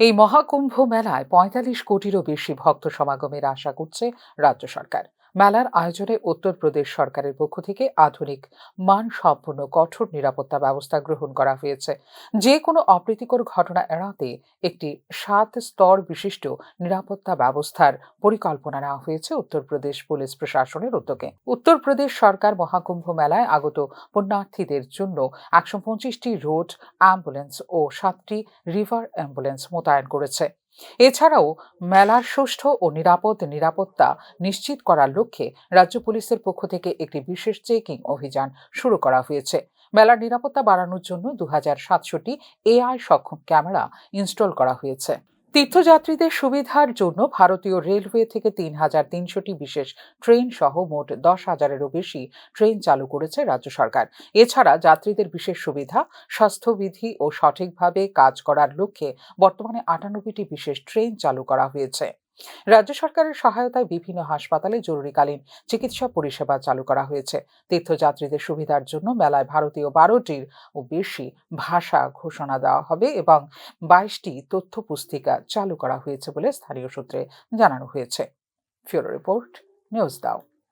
এই মহাকুম্ভ মেলায় পঁয়তাল্লিশ কোটিরও বেশি ভক্ত সমাগমের আশা করছে রাজ্য সরকার। মেলার আয়োজনে উত্তরপ্রদেশ সরকারের পক্ষ থেকে আধুনিক মান মানসম্পন্ন, কঠোর নিরাপত্তা ব্যবস্থা গ্রহণ করা হয়েছে। যে কোনো অপ্রীতিকর ঘটনা এড়াতে একটি সাত স্তর বিশিষ্ট নিরাপত্তা ব্যবস্থার পরিকল্পনা নেওয়া হয়েছে উত্তরপ্রদেশ পুলিশ প্রশাসনের উদ্যোগে। উত্তরপ্রদেশ সরকার মহাকুম্ভ মেলায় আগত পুণ্যার্থীদের জন্য একশো পঁচিশটি রোড, অ্যাম্বুলেন্স ও সাতটি রিভার অ্যাম্বুলেন্স মোতায়েন করেছে। এছাড়াও মেলার সুষ্ঠু ও নিরাপদ নিরাপত্তা নিশ্চিত করার লক্ষ্যে রাজ্য পুলিশের পক্ষ থেকে একটি বিশেষ চেকিং অভিযান শুরু করা হয়েছে। মেলার নিরাপত্তা বাড়ানোর জন্য দু হাজার সাতশোটি এআই সক্ষম ক্যামেরা ইনস্টল করা হয়েছে। তীর্থযাত্রীদের সুবিধার জন্য ভারতীয় রেলওয়ে থেকে তিন হাজার তিনশোটি বিশেষ ট্রেন সহ মোট দশ হাজারেরও বেশি ট্রেন চালু করেছে রাজ্য সরকার। এছাড়া যাত্রীদের বিশেষ সুবিধা, স্বাস্থ্যবিধি ও সঠিকভাবে কাজ করার লক্ষ্যে বর্তমানে আটানব্বইটি বিশেষ ট্রেন চালু করা হয়েছে। রাজ্য সরকারের সহায়তায় বিভিন্ন হাসপাতালে জরুরিকালীন চিকিৎসা পরিষেবা চালু করা হয়েছে। তীর্থযাত্রীদের সুবিধার জন্য মেলায় ভারতীয় বারোটির ও বেশি ভাষা ঘোষণা দেওয়া হবে এবং বাইশটি তথ্য পুস্তিকা চালু করা হয়েছে বলে স্থানীয় সূত্রে জানানো হয়েছে। ফিউরো রিপোর্ট, নিউজ দাও।